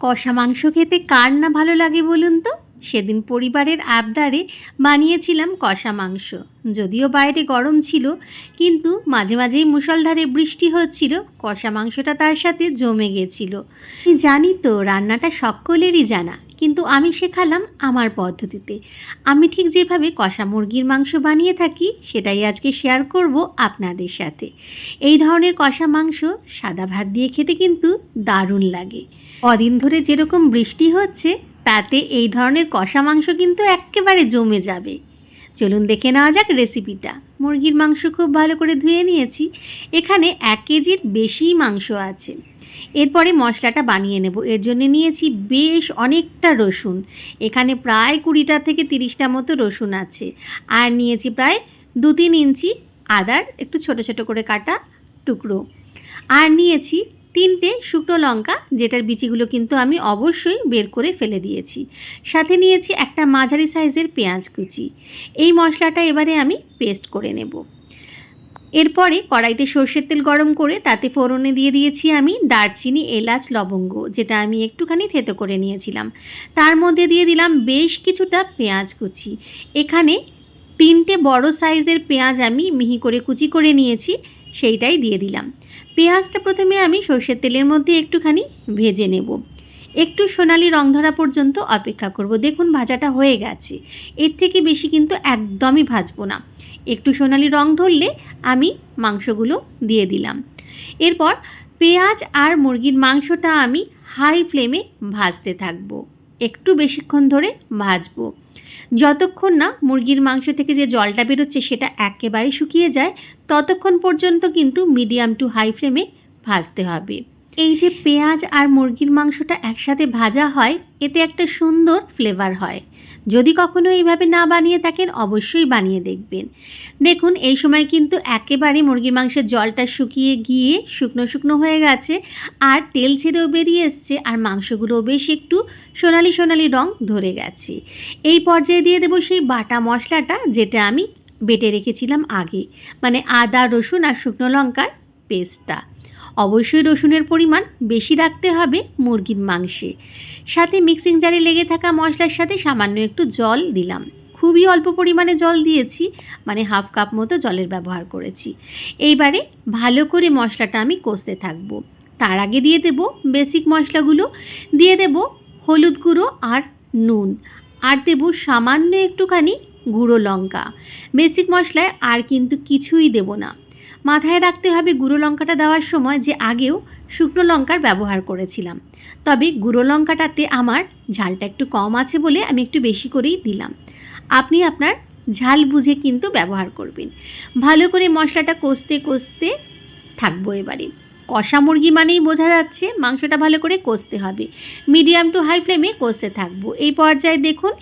কষা মাংস খেতে কার না ভালো লাগে বলুন তো? সেদিন পরিবারের আবদারে বানিয়েছিলাম কষা মাংস। যদিও বাইরে গরম ছিল, কিন্তু মাঝে মাঝেই মুষলধারে বৃষ্টি হচ্ছিল, কষা মাংসটা তার সাথে জমে গেছিল। জানি তো, রান্নাটা সকলেরই জানা, কিন্তু আমি শেখালাম আমার পদ্ধতিতে। আমি ঠিক যেভাবে কষা মুরগির মাংস বানিয়ে থাকি, সেটাই আজকে শেয়ার করব আপনাদের সাথে। এই ধরনের কষা মাংস সাদা ভাত দিয়ে খেতে কিন্তু দারুণ লাগে। কদিন ধরে যেরকম বৃষ্টি হচ্ছে, তাতে এই ধরনের কষা মাংস কিন্তু একেবারে জমে যাবে। চলুন দেখে নেওয়া যাক রেসিপিটা। মুরগির মাংস খুব ভালো করে ধুয়ে নিয়েছি। এখানে এক কেজির বেশি মাংস আছে। এরপরে মশলাটা বানিয়ে নেব। এর জন্য নিয়েছি বেশ অনেকটা রসুন। এখানে প্রায় কুড়িটা থেকে তিরিশটা মতো রসুন আছে। আর নিয়েছি প্রায় দু তিন ইঞ্চি আদার একটু ছোট ছোট করে কাটা টুকরো। আর নিয়েছি তিনটে শুকনো লঙ্কা, যেটার বিচিগুলো কিন্তু আমি অবশ্যই বের করে ফেলে দিয়েছি। সাথে নিয়েছি একটা মাঝারি সাইজের পেঁয়াজ কুচি। এই মশলাটা এবারে আমি পেস্ট করে নেব। এরপরে কড়াইতে সর্ষের তেল গরম করে তাতে ফোড়নে দিয়ে দিয়েছি আমি দারচিনি, এলাচ, লবঙ্গ, যেটা আমি একটুখানি থেতো করে নিয়েছিলাম। তার মধ্যে দিয়ে দিলাম বেশ কিছুটা পেঁয়াজ কুচি। এখানে তিনটে বড় সাইজের পেঁয়াজ আমি মিহি করে কুচি করে নিয়েছি, সেইটাই দিয়ে দিলাম। পেঁয়াজটা প্রথমে আমি সর্ষের তেলের মধ্যে একটুখানি ভেজে নেব। একটু সোনালি রং ধরা পর্যন্ত অপেক্ষা করব। দেখুন, ভাজাটা হয়ে গেছে। এর থেকে বেশি কিন্তু একদমই ভাজবো না। একটু সোনালি রং ধরলে আমি মাংসগুলো দিয়ে দিলাম। এরপর পেঁয়াজ আর মুরগির মাংসটা আমি হাই ফ্লেমে ভাজতে থাকব। একটু বেশিক্ষণ ধরে ভাজবো। যতক্ষণ না মুরগির মাংস থেকে যে জলটা বেরোচ্ছে সেটা একেবারে শুকিয়ে যায়, ততক্ষণ পর্যন্ত কিন্তু মিডিয়াম টু হাই ফ্লেমে ভাজতে হবে। এই যে পেঁয়াজ আর মুরগির মাংসটা একসাথে ভাজা হয়, এতে একটা সুন্দর ফ্লেভার হয়। যদি কখনো এইভাবে না বানিয়ে থাকেন, অবশ্যই বানিয়ে দেখবেন। দেখুন, এই সময় কিন্তু একেবারে মুরগির মাংসের জলটা শুকিয়ে গিয়ে শুকনো শুকনো হয়ে গেছে আর তেল ছেড়েও বেরিয়ে এসছে আর মাংসগুলোও বেশ একটু সোনালি সোনালি রং ধরে গেছে। এই পর্যায়ে দিয়ে দেবো সেই বাটা মশলাটা যেটা আমি বেটে রেখেছিলাম আগে। মানে আদা, রসুন আর শুকনো লঙ্কার পেস্টটা অবশ্যই রসুনের পরিমাণ বেশি রাখতে হবে মুরগির মাংসে। সাথে মিক্সিং জারে লেগে থাকা মশলার সাথে সামান্য একটু জল দিলাম। খুবই অল্প পরিমাণে জল দিয়েছি মানে হাফ কাপ মতো জলের ব্যবহার করেছি। এইবারে ভালো করে মশলাটা আমি কষতে থাকব। তার আগে দিয়ে দেব বেসিক মশলাগুলো, দিয়ে দেব হলুদ গুঁড়ো আর নুন। আর দেব সামান্য একটুখানি গুঁড়ো লঙ্কা। বেসিক মশলায় আর কিন্তু কিছুই দেব না। মাথায় রাখতে হবে গুঁড়ো লঙ্কাটা দেওয়ার সময় যে আগেও শুকনো লঙ্কার ব্যবহার করেছিলাম। তবে গুঁড়ো লঙ্কাটাতে আমার ঝালটা একটু কম আছে বলে আমি একটু বেশি করেই দিলাম। আপনি আপনার ঝাল বুঝে কিন্তু ব্যবহার করবেন। ভালো করে মশলাটা কষতে কষতে থাকব এবারে। কষা মুরগি মানেই বোঝা যাচ্ছে মাংসটা ভালো করে কষতে হবে। মিডিয়াম টু হাই ফ্লেমে কষতে থাকব। এই পর্যায়ে দেখুন,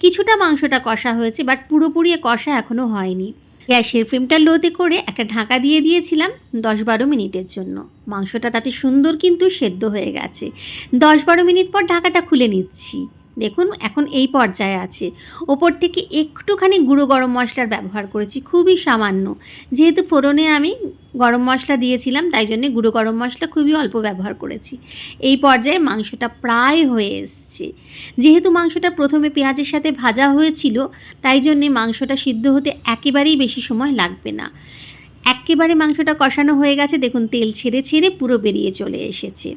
কিছুটা মাংসটা কষা হয়েছে, বাট পুরোপুরি কষা এখনও হয়নি। গ্যাসের ফ্লেমটা লোতে করে একটা ঢাকা দিয়ে দিয়েছিলাম দশ বারো মিনিটের জন্য। মাংসটা তাতে সুন্দর কিন্তু সেদ্ধ হয়ে গেছে। দশ বারো মিনিট পর ঢাকাটা খুলে নিচ্ছি। দেখুন, এখন এই পর্যায়ে আছে। ওপর থেকে একটুখানি গুঁড়ো গরম মশলার ব্যবহার করেছি, খুবই সামান্য। যেহেতু ফোড়নে আমি গরম মশলা দিয়েছিলাম, তাই জন্য গুঁড়ো গরম মশলা খুবই অল্প ব্যবহার করেছি। এই পর্যায়ে মাংসটা প্রায় হয়ে এসছে। যেহেতু মাংসটা প্রথমে পেঁয়াজের সাথে ভাজা হয়েছিল, তাই জন্যে মাংসটা সিদ্ধ হতে একেবারেই বেশি সময় লাগবে না। একেবারে মাংসটা কষানো হয়ে গেছে, দেখুন তেল ছেড়ে ছেড়ে পুরো বেরিয়ে চলে এসেছে।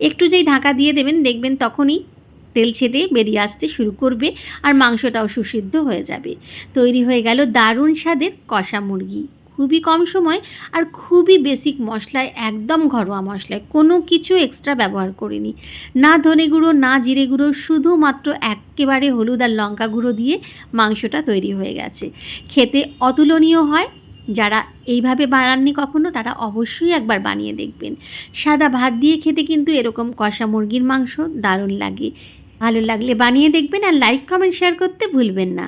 একটু যেই ঢাকা দিয়ে দেবেন, দেখবেন তখনই তেল ছেদে বেরিয়ে আসতে শুরু করবে আর মাংসটাও সুসিদ্ধ হয়ে যাবে। তৈরি হয়ে গেল দারুণ স্বাদের কষা মুরগি। খুবই কম সময় আর খুবই বেসিক মশলায়, একদম ঘরোয়া মশলায়। কোনো কিছু এক্সট্রা ব্যবহার করিনি। না ধনে গুঁড়ো, না জিরে গুঁড়ো, শুধুমাত্র একেবারে হলুদ আর লঙ্কা গুঁড়ো দিয়ে মাংসটা তৈরি হয়ে গেছে। খেতে অতুলনীয় হয়। যারা এইভাবে বানাননি কখনো, তারা অবশ্যই একবার বানিয়ে দেখবেন। সাদা ভাত দিয়ে খেতে কিন্তু এরকম কষা মুরগির মাংস দারুণ লাগে। ভালো লাগলে বানিয়ে দেখবেন আর লাইক কমেন্ট শেয়ার করতে ভুলবেন না।